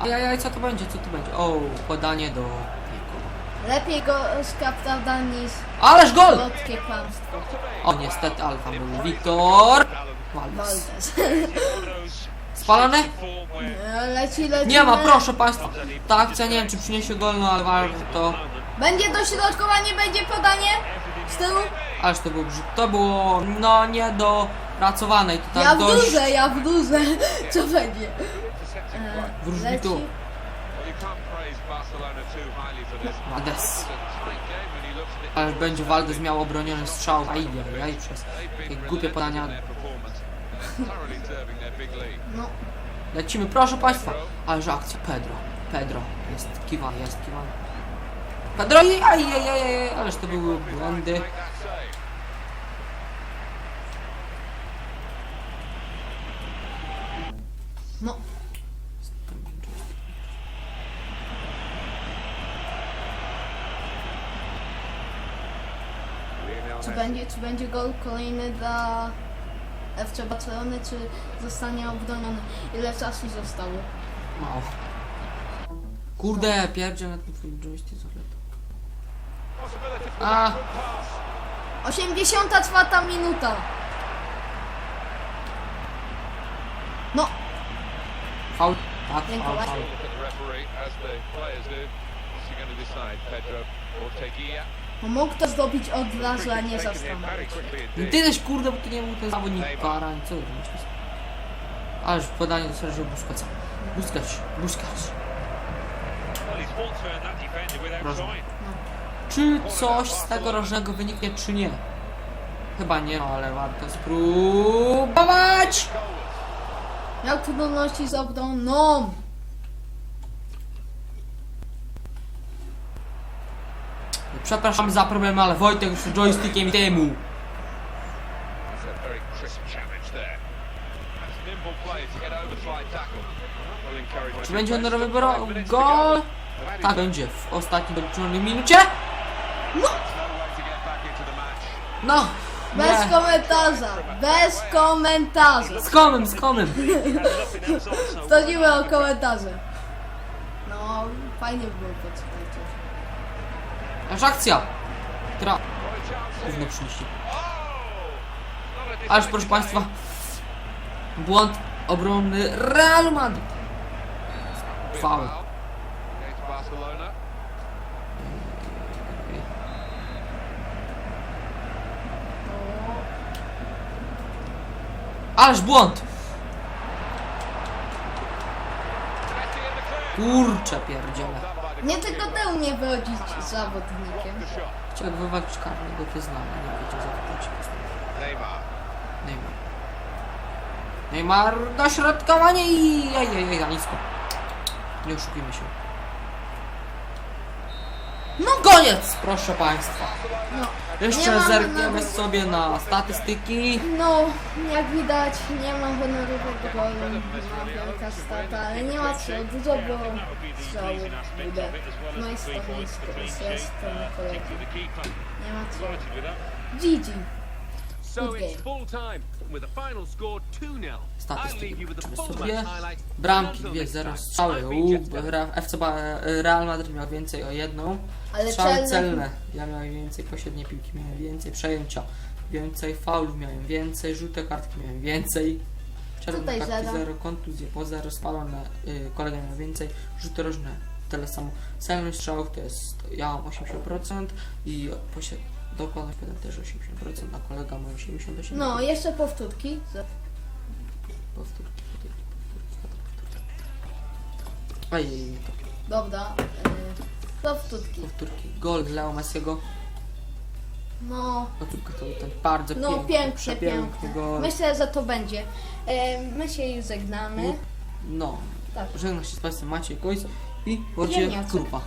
Ajajaj, co to będzie, co to będzie? O, podanie do. Lepiej go skaptał niż Ależ gol! słodkie kłamstwo. O, niestety, ale tam był Wiktor. Waldes. Waldes. Spalony? E, Leci, leci. Nie ma, proszę państwa. Ta akcja, nie wiem, czy przyniesie gol, no ale warto. Będzie dośrodkowanie, będzie podanie z tyłu. Ależ to było brzyd. To było, no, nie do pracowanej. To tak Ja w dość... duzę, ja w duzę. Co będzie? E, Wróć mi leci. Ale będzie Waldes miał obroniony strzał. A idzie, ja i przez takie głupie podania. No, Lecimy, proszę państwa. Ależ akcja. Pedro. Pedro. Jest kiwany, jest kiwany. Pedro, jej, aj, aj, aj, aj, ależ to były błędy. No. Czy będzie, czy będzie gol kolejny dla FC Barcelony, czy zostanie obroniony? Ile czasu zostało? Mało. Kurde, pierdzie na tym twoim joystick zalet. A, 84 minuta. No, faul. Tak, faul, Dziękuję. faul. no mógł to zrobić od razu, a nie zastanowić. Ty też kurde, bo to nie był ten zawodnik Karań, co ty myślisz? Ależ podanie do Sergio Busquetsa. Busquets, Busquets. Proszę. Czy coś z tego rożnego wyniknie, czy nie? Chyba nie, no, ale warto spróbować! Miał trudności z obroną. Przepraszam za problem, ale Wojtek już joystickiem i temu. Czy będzie honorowy bro- gol? Tak, będzie w ostatniej doliczonej minucie. No! Bez Nie. komentarza. Bez komentarza. Z komem, z komem. Prosimy o komentarze. No, fajnie było poczytać. Aż akcja, która gówno przyniesie. Ależ proszę Państwa, błąd obronny Real Madrid. Faul. Ależ błąd! Kurczę pierdziele. Nie tylko ty umie wychodzić z zawodnikiem. Chciał wywalić karnego wyznania, nie wiedział za to płaci Neymar. Neymar, dośrodkowanie i ej, ej, ej, za nisko. Nie oszukujmy się. No koniec, proszę Państwa. No, Jeszcze Nie ma zerkniemy honoru. sobie na statystyki. no, jak widać, nie ma honorowego golu, ma wielka stata, ale nie ma co, dużo było strzałów, kurde. No i stanowisko jest ten kolega. Nie ma co. GG. So it's full time with the final score 2-0. I leave Statystyki sobie. Bramki and 2-0, on the strzały. U, FC Real Madrid miał więcej o jedną. Ale Strzały celne. Ja miałem więcej, pośrednie piłki miałem więcej, przejęcia więcej, faulów miałem więcej, żółte kartki miałem więcej. Czerwone kartki zero. 0, kontuzje po 0, spalone y, kolega miał więcej, rzuty rożne tyle samo. Celność strzałów to jest, ja mam 80% i posie- dokładność podam też 80%, a kolega ma 88%. No, jeszcze powtórki. Powtórki, powtórki, powtórki, to Dobra. Yy, powtórki. powtórki. Gol Leo Messiego. No, Powtórka to był ten bardzo no piękny, piękne, przepiękny piękne. gol. Myślę, że to będzie. E, my się już żegnamy. No, Tak. żegnam się z Państwem Maciej Kojc i Wojciech Ziemniaczek. Krupa.